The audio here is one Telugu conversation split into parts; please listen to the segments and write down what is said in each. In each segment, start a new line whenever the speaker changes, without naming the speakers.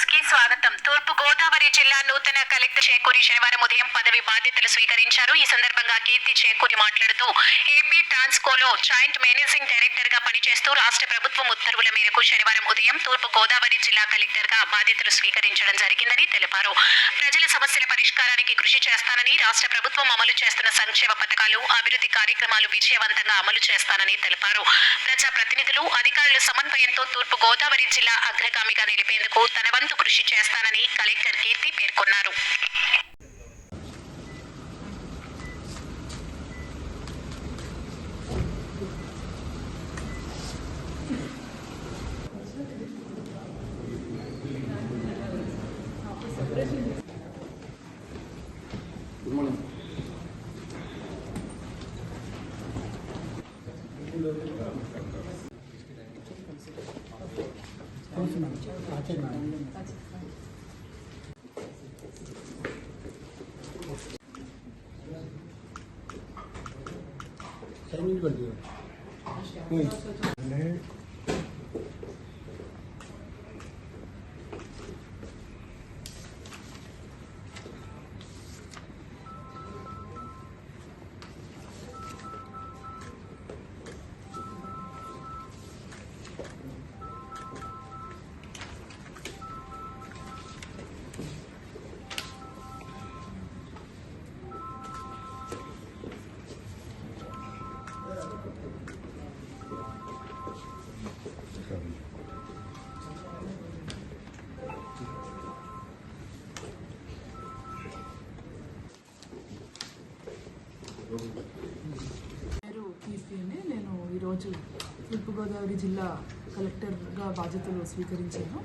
న్యూస్కి స్వాగతం. తూర్పు గోదావరి జిల్లా నూతన కలెక్టర్ చేకూరి శనివారం ఉదయం పదవి బాధ్యతలు స్వీకరించారు. ఈ సందర్భంగా కీర్తి చేకూరి మాట్లాడుతూ ఏపీ ట్రాన్స్కోలో జాయింట్ మేనేజింగ్ డైరెక్టర్గా పనిచేస్తూ రాష్ట్ర ప్రభుత్వం ఉత్తర్వుల మేరకు శనివారం ఉదయం తూర్పు గోదావరి జిల్లా కలెక్టర్గా బాధ్యతలు స్వీకరించడం జరిగిందని తెలిపారు. ప్రజల సమస్యల పరిష్కారానికి కృషి చేస్తానని రాష్ట్ర ప్రభుత్వం అమలు చేస్తున్న సంక్షేమ పథకాలు అభివృద్ధి కార్యక్రమాలు విజయవంతంగా అమలు చేస్తానని తెలిపారు. ప్రజా ప్రతినిధులు అధికారుల సమన్వయంతో తూర్పు గోదావరి జిల్లా అగ్రగామిగా నిలిపేందుకు తన వంతు కృషి చేస్తానని కలెక్టర్ కీర్తి పేర్కొన్నారు.
소스만 야채만 재미있거든요. 네. 네.
పేరు కీర్తి నేను ఈరోజు తూర్పుగోదావరి జిల్లా కలెక్టర్గా బాధ్యతలు స్వీకరించాను.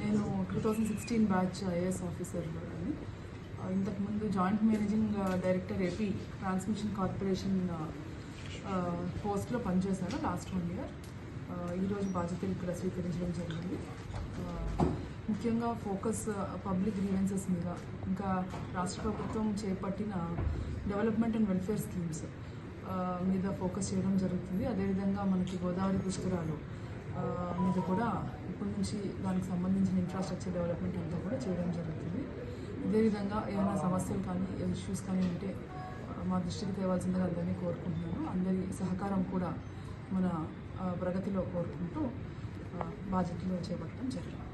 నేను two thousand sixteen batch IAS officer అని ఇంతకుముందు joint managing director AP transmission corporation పోస్ట్లో పనిచేశాను లాస్ట్ వన్ ఇయర్. ఈరోజు బాధ్యతలు ఇక్కడ స్వీకరించడం జరిగింది. ముఖ్యంగా ఫోకస్ పబ్లిక్ గ్రీవెన్సెస్ మీద. ఇంకా రాష్ట్ర ప్రభుత్వం చేపట్టిన డెవలప్మెంట్ అండ్ వెల్ఫేర్ స్కీమ్స్ మీద ఫోకస్ చేయడం జరుగుతుంది. అదేవిధంగా మనకి గోదావరి పుష్కరాలు మీద కూడా ఇప్పటి నుంచి దానికి సంబంధించిన ఇన్ఫ్రాస్ట్రక్చర్ డెవలప్మెంట్ అంతా కూడా చేయడం జరుగుతుంది. అదేవిధంగా ఏమైనా సమస్యలు కానీ ఇష్యూస్ కానీ ఉంటే మా దృష్టికి తేవాల్సిందిగా అందరినీ కోరుకుంటున్నాను. అందరి సహకారం కూడా మన ప్రగతిలో కోరుకుంటూ బాధ్యతలో చేపట్టడం జరిగింది.